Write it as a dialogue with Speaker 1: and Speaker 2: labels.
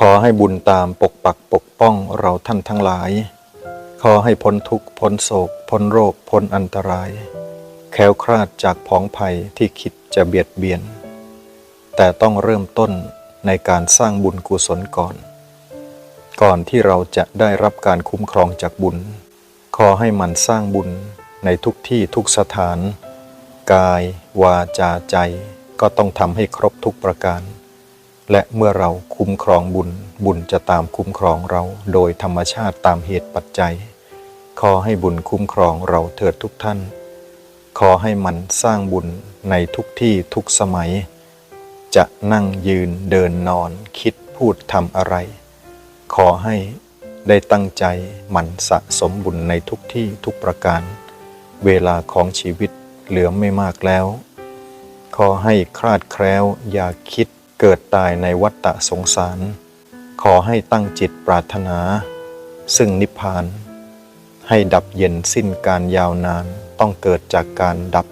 Speaker 1: ขอให้บุญตามปกปักปกป้องเราท่านทั้งหลาย ขอให้พ้นทุกข์พ้นโศก พ้นโรค พ้นอันตราย แคล้วคลาดจากผองภัยที่คิดจะเบียดเบียน แต่ต้องเริ่มต้นในการสร้างบุญกุศลก่อน ก่อนที่เราจะได้รับการคุ้มครองจากบุญ ขอให้มันสร้างบุญในทุกที่ทุกสถาน กาย วาจาใจ ก็ต้องทำให้ครบทุกประการ และเมื่อเราคุ้มครองบุญ บุญจะตามคุ้มครองเรา โดยธรรมชาติตามเหตุปัจจัย ขอให้บุญคุ้มครองเราเถิดทุกท่าน ขอให้มันสร้างบุญในทุกที่ทุกสมัย จะนั่งยืนเดินนอนคิดพูดทำอะไร ขอให้ได้ตั้งใจหมั่นสะสมบุญในทุกที่ทุกประการ เวลาของชีวิตเหลือไม่มากแล้ว ขอให้คลาดแคล้วอย่าคิด เกิดตายในวัฏฏะสงสาร ขอให้ตั้งจิตปรารถนา ซึ่งนิพพาน ให้ดับเย็นสิ้นการยาวนานต้องเกิดจากการดับ